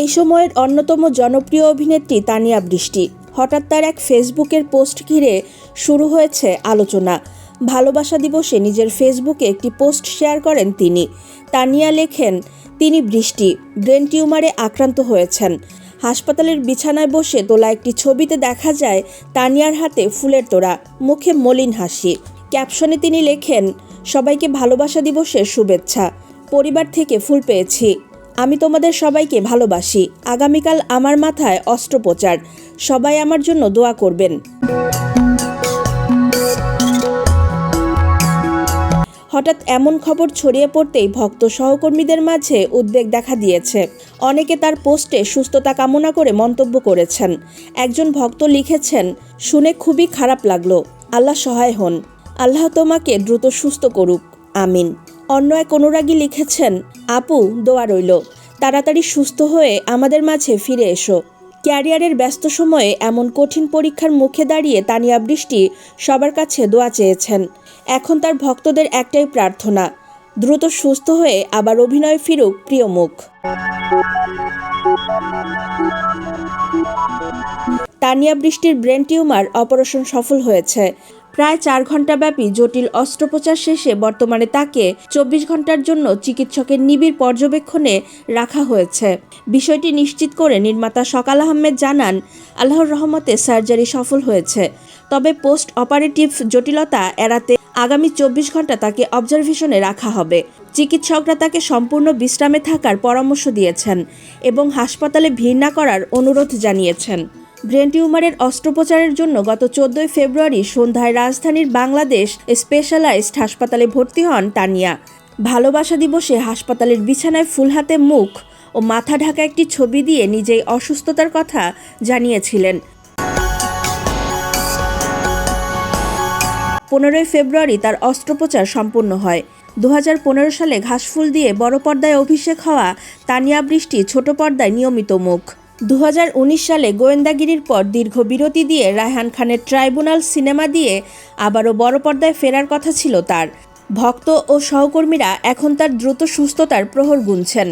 এই সময়ের অন্যতম জনপ্রিয় অভিনেত্রী তানিয়া বৃষ্টি। হঠাৎ তার এক ফেসবুকের পোস্ট ঘিরে শুরু হয়েছে আলোচনা। ভালোবাসা দিবসে নিজের ফেসবুকে একটি পোস্ট শেয়ার করেন তিনি। তানিয়া লেখেন, তিনি বৃষ্টি, ব্রেন টিউমারে আক্রান্ত হয়েছেন। হাসপাতালের বিছানায় বসে তোলা একটি ছবিতে দেখা যায় তানিয়ার হাতে ফুলের তোড়া, মুখে মলিন হাসি। ক্যাপশনে তিনি লেখেন, সবাইকে ভালোবাসা দিবসের শুভেচ্ছা। পরিবার থেকে ফুল পেয়েছি। আমি তোমাদের সবাইকে ভালোবাসি। আগামীকাল আমার মাথায় অস্ত্রোপচার। সবাই আমার জন্য দোয়া করবেন। হঠাৎ এমন খবর ছড়িয়ে পড়তেই ভক্ত সহকর্মীদের মাঝে উদ্বেগ দেখা দিয়েছে। অনেকে তার পোস্টে সুস্থতা কামনা করে মন্তব্য করেছেন। একজন ভক্ত লিখেছেন, শুনে খুবই খারাপ লাগল। আল্লাহ সহায় হন। আল্লাহ তোমাকে দ্রুত সুস্থ করুক। আমিন। অন্য এক অনুরাগী লিখেছেন, আপু, দোয়া রইল। তাড়াতাড়ি সুস্থ হয়ে আমাদের মাঝে ফিরে এসো। ক্যারিয়ারের ব্যস্ত সময়ে এমন কঠিন পরীক্ষার মুখে দাঁড়িয়ে তানিয়া বৃষ্টি সবার কাছে দোয়া চেয়েছেন। এখন তার ভক্তদের একটাই প্রার্থনা, দ্রুত সুস্থ হয়ে আবার অভিনয় ফিরুক প্রিয় মুখ। তানিয়া বৃষ্টির ব্রেন টিউমার অপারেশন সফল হয়েছে। প্রায় চার ঘন্টাব্যাপী জটিল অস্ত্রোপচার শেষে বর্তমানে তাকে চব্বিশ ঘণ্টার জন্য চিকিৎসকের নিবিড় পর্যবেক্ষণে রাখা হয়েছে। বিষয়টি নিশ্চিত করে নির্মাতা সকাল আহমেদ জানান, আল্লাহর রহমতে সার্জারি সফল হয়েছে। তবে পোস্ট অপারেটিভ জটিলতা এড়াতে আগামী চব্বিশ ঘণ্টা তাকে অবজারভেশনে রাখা হবে। চিকিৎসকরা তাকে সম্পূর্ণ বিশ্রামে থাকার পরামর্শ দিয়েছেন এবং হাসপাতালে ভিড় না করার অনুরোধ জানিয়েছেন। ব্রেন টিউমারের অস্ত্রোপচারের জন্য গত চোদ্দই ফেব্রুয়ারি সন্ধ্যায় রাজধানীর বাংলাদেশ স্পেশালাইজড হাসপাতালে ভর্তি হন তানিয়া। ভালোবাসা দিবসে হাসপাতালের বিছানায় ফুল হাতে মুখ ও মাথা ঢাকা একটি ছবি দিয়ে নিজেই অসুস্থতার কথা জানিয়েছিলেন। পনেরোই ফেব্রুয়ারি তার অস্ত্রোপচার সম্পূর্ণ হয়। দু হাজার পনেরো সালে ঘাসফুল দিয়ে বড় পর্দায় অভিষেক হওয়া তানিয়া বৃষ্টি ছোট পর্দায় নিয়মিত মুখ। দু হাজার উনিশ সালে গোয়েন্দাগিরির পর দীর্ঘ বিরতি দিয়ে রায়হান খানের ট্রাইব্যুনাল সিনেমা দিয়ে আবারও বড় পর্দায় ফেরার কথা ছিল তার। ভক্ত ও সহকর্মীরা এখন তার দ্রুত সুস্থতার প্রহর গুনছেন।